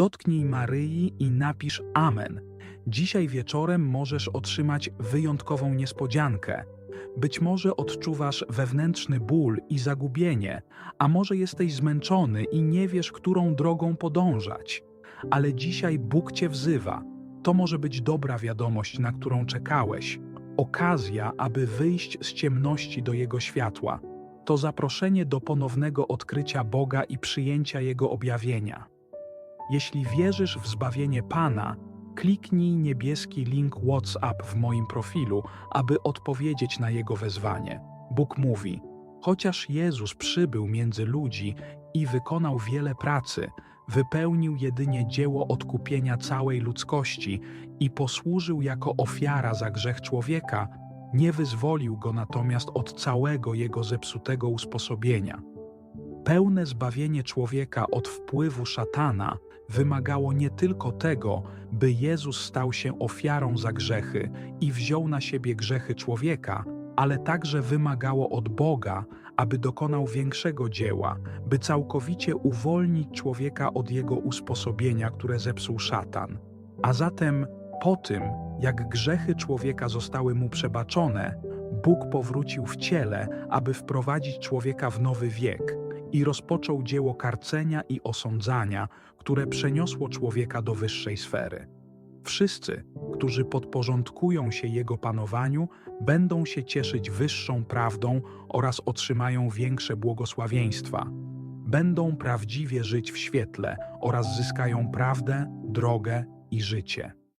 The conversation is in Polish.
Dotknij Maryi i napisz Amen. Dzisiaj wieczorem możesz otrzymać wyjątkową niespodziankę. Być może odczuwasz wewnętrzny ból i zagubienie, a może jesteś zmęczony i nie wiesz, którą drogą podążać. Ale dzisiaj Bóg Cię wzywa. To może być dobra wiadomość, na którą czekałeś. Okazja, aby wyjść z ciemności do Jego światła. To zaproszenie do ponownego odkrycia Boga i przyjęcia Jego objawienia. Jeśli wierzysz w zbawienie Pana, kliknij niebieski link WhatsApp w moim profilu, aby odpowiedzieć na Jego wezwanie. Bóg mówi: Chociaż Jezus przybył między ludzi i wykonał wiele pracy, wypełnił jedynie dzieło odkupienia całej ludzkości i posłużył jako ofiara za grzech człowieka, nie wyzwolił go natomiast od całego jego zepsutego usposobienia. Pełne zbawienie człowieka od wpływu szatana wymagało nie tylko tego, by Jezus stał się ofiarą za grzechy i wziął na siebie grzechy człowieka, ale także wymagało od Boga, aby dokonał większego dzieła, by całkowicie uwolnić człowieka od jego usposobienia, które zepsuł szatan. A zatem po tym, jak grzechy człowieka zostały mu przebaczone, Bóg powrócił w ciele, aby wprowadzić człowieka w nowy wiek i rozpoczął dzieło karcenia i osądzania, które przeniosło człowieka do wyższej sfery. Wszyscy, którzy podporządkują się Jego panowaniu, będą się cieszyć wyższą prawdą oraz otrzymają większe błogosławieństwa. Będą prawdziwie żyć w świetle oraz zyskają prawdę, drogę i życie.